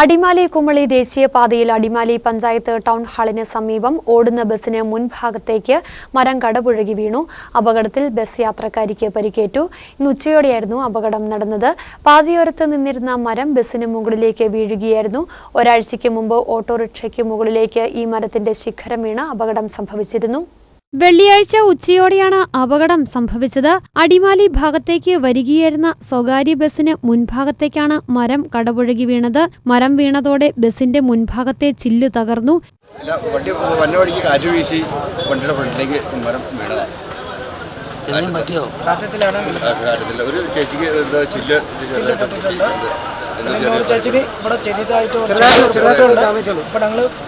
അടിമാലി കുമളി ദേശീയപാതയിൽ അടിമാലി പഞ്ചായത്ത് ടൗൺ ഹാളിന് സമീപം ഓടുന്ന ബസ്സിന് മുൻഭാഗത്തേക്ക് മരം കടപുഴകി വീണു. അപകടത്തിൽ ബസ് യാത്രക്കാരിക്ക് പരിക്കേറ്റു. ഇന്ന് ഉച്ചയോടെയായിരുന്നു അപകടം നടന്നത്. പാതയോരത്ത് നിന്നിരുന്ന മരം ബസ്സിന് മുകളിലേക്ക് വീഴുകയായിരുന്നു. ഒരാഴ്ചയ്ക്ക് മുമ്പ് ഓട്ടോറിക്ഷയ്ക്ക് മുകളിലേക്ക് ഈ മരത്തിന്റെ ശിഖരം വീണ് അപകടം സംഭവിച്ചിരുന്നു. വെള്ളിയാഴ്ച ഉച്ചയോടെയാണ് അപകടം സംഭവിച്ചത്. അടിമാലി ഭാഗത്തേക്ക് വരികയായിരുന്ന സ്വകാര്യ ബസ്സിന് മുൻഭാഗത്തേക്കാണ് മരം കടപുഴകി വീണത്. മരം വീണതോടെ ബസിന്റെ മുൻഭാഗത്തെ ചില്ല് തകർന്നു. കാറ്റ് വീശി വണ്ടിയുടെ ഫ്രണ്ടിലേക്ക് മരം ഒരു ചേച്ചിക്ക് ചില്ല് ചേച്ചിന് ഇവിടെ ചെറുതായിട്ട് ചെറുതായിട്ട്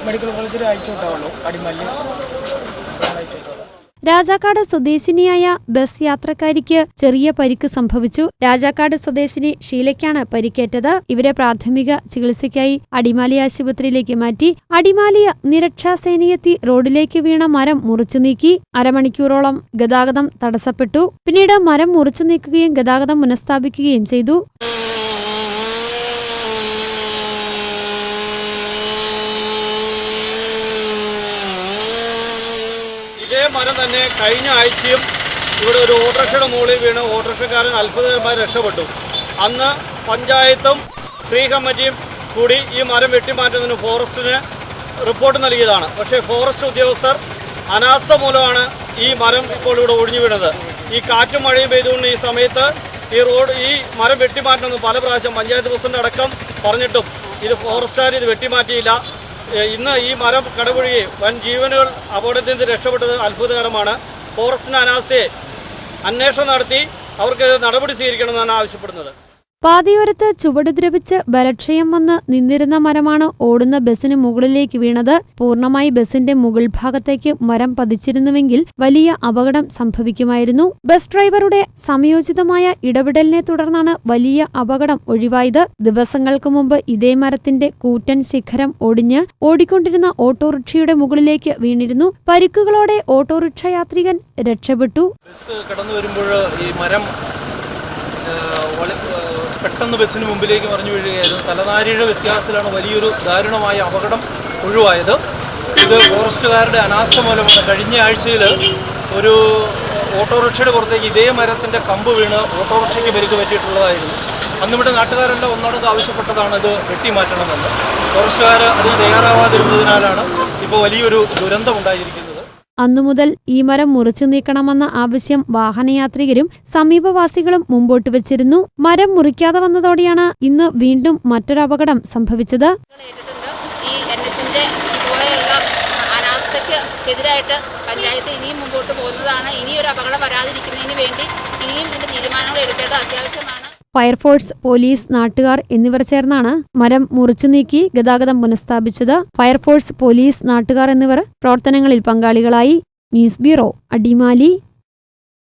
മെഡിക്കൽ കോളേജിൽ അയച്ചു വിട്ടാവുള്ളൂ അടിമല്ല്. രാജാക്കാട് സ്വദേശിനിയായ ബസ് യാത്രക്കാരിക്ക് ചെറിയ പരിക്ക് സംഭവിച്ചു. രാജാക്കാട് സ്വദേശിനി ഷീലയ്ക്കാണ് പരിക്കേറ്റത്. ഇവരെ പ്രാഥമിക ചികിത്സയ്ക്കായി അടിമാലി ആശുപത്രിയിലേക്ക് മാറ്റി. അടിമാലി നിരക്ഷാസേനയെത്തി റോഡിലേക്ക് വീണ മരം മുറിച്ചു നീക്കി. അരമണിക്കൂറോളം ഗതാഗതം തടസ്സപ്പെട്ടു. പിന്നീട് മരം മുറിച്ചു നീക്കുകയും ഗതാഗതം പുനഃസ്ഥാപിക്കുകയും ചെയ്തു ഇതേ മരം തന്നെ കഴിഞ്ഞ ആഴ്ചയും ഇവിടെ ഒരു ഓട്ടോറിക്ഷയുടെ മുകളിൽ വീണ് ഓട്ടോറിക്ഷക്കാരൻ അത്ഭുതകരമായി രക്ഷപ്പെട്ടു. അന്ന് പഞ്ചായത്തും സ്ത്രീ കമ്മിറ്റിയും കൂടി ഈ മരം വെട്ടിമാറ്റുന്നതിന് ഫോറസ്റ്റിന് റിപ്പോർട്ട് നൽകിയതാണ്. പക്ഷേ ഫോറസ്റ്റ് ഉദ്യോഗസ്ഥർ അനാസ്ഥ മൂലമാണ് ഈ മരം ഇപ്പോൾ ഇവിടെ ഒഴിഞ്ഞു വീണത്. ഈ കാറ്റും മഴയും പെയ്തുകൊണ്ട് ഈ സമയത്ത് ഈ റോഡ് ഈ മരം വെട്ടിമാറ്റണമെന്ന് പല പ്രാവശ്യം പഞ്ചായത്ത് പ്രസിഡന്റ് അടക്കം പറഞ്ഞിട്ടും ഇത് ഫോറസ്റ്റുകാർ ഇത് വെട്ടിമാറ്റിയില്ല. ഇന്ന് ഈ മരം കടപുഴകി വൻ ജീവനുകൾ അപകടത്തിൽ നിന്ന് രക്ഷപ്പെട്ടത് അത്ഭുതകരമാണ്. ഫോറസ്റ്റിന് അനാസ്ഥയെ അന്വേഷണം നടത്തി അവർക്ക് നടപടി സ്വീകരിക്കണമെന്നാണ് ആവശ്യപ്പെടുന്നത്. പാതയോരത്ത് ചുവട് ദ്രവിച്ച് ബലക്ഷയം വന്ന് നിന്നിരുന്ന മരമാണ് ഓടുന്ന ബസിന് മുകളിലേക്ക് വീണത്. പൂർണമായി ബസിന്റെ മുകൾ ഭാഗത്തേക്ക് മരം പതിച്ചിരുന്നുവെങ്കിൽ വലിയ അപകടം സംഭവിക്കുമായിരുന്നു. ബസ് ഡ്രൈവറുടെ സമയോചിതമായ ഇടപെടലിനെ തുടർന്നാണ് വലിയ അപകടം ഒഴിവായത്. ദിവസങ്ങൾക്ക് മുമ്പ് ഇതേ മരത്തിന്റെ കൂറ്റൻ ശിഖരം ഒടിഞ്ഞ് ഓടിക്കൊണ്ടിരുന്ന ഓട്ടോറിക്ഷയുടെ മുകളിലേക്ക് വീണിരുന്നു. പരിക്കുകളോടെ ഓട്ടോറിക്ഷ യാത്രികൻ രക്ഷപ്പെട്ടു. ബസ് കടന്നു വരുമ്പോൾ ഈ മരം പെട്ടെന്ന് ബസ്സിന് മുമ്പിലേക്ക് മറിഞ്ഞു വീഴുകയായിരുന്നു. തലനാരിയുടെ വ്യത്യാസത്തിലാണ് വലിയൊരു ദാരുണമായ അപകടം ഒഴിവായത്. ഇത് ഫോറസ്റ്റുകാരുടെ അനാസ്ഥ മൂലമാണ്. കഴിഞ്ഞ ആഴ്ചയിൽ ഒരു ഓട്ടോറിക്ഷയുടെ പുറത്തേക്ക് ഇതേ മരത്തിന്റെ കമ്പ് വീണ് ഓട്ടോറിക്ഷയ്ക്ക് പരിക്ക് പറ്റിയിട്ടുള്ളതായിരുന്നു. അന്നിവിടെ നാട്ടുകാരെല്ലാം ഒന്നടങ്കം ആവശ്യപ്പെട്ടതാണ്. ഇത് വെട്ടിമാറ്റണമെന്ന്. ഫോറസ്റ്റുകാർ അതിന് തയ്യാറാവാതിരുന്നതിനാലാണ് ഇപ്പോൾ വലിയൊരു ദുരന്തമുണ്ടായിരിക്കുന്നത് അന്നു മുതൽ ഈ മരം മുറിച്ചു നീക്കണമെന്ന ആവശ്യം വാഹനയാത്രികരും സമീപവാസികളും മുമ്പോട്ട് വെച്ചിരുന്നു. മരം മുറിക്കാതെ വന്നതോടെയാണ് ഇന്ന് വീണ്ടും സംഭവിച്ചത്. എച്ചിന്റെ ഇതുപോലെയുള്ള അനാസ്ഥയ്ക്ക് എതിരായിട്ട് പഞ്ചായത്ത് ഇനിയും മുമ്പോട്ട് പോകുന്നതാണ്. ഇനിയൊരു അപകടം വരാതിരിക്കുന്നതിന് വേണ്ടി ഇനിയും ഇതിന്റെ തീരുമാനങ്ങൾ എടുക്കേണ്ടത് അത്യാവശ്യമാണ്. ഫയർഫോഴ്സ് പോലീസ് നാട്ടുകാർ എന്നിവർ ചേർന്നാണ് മരം മുറിച്ചു നീക്കി ഗതാഗതം പുനഃസ്ഥാപിച്ചത്. ഫയർഫോഴ്സ് പോലീസ് നാട്ടുകാർ എന്നിവർ പ്രവർത്തനങ്ങളിൽ പങ്കാളികളായി. News bureau Adimali.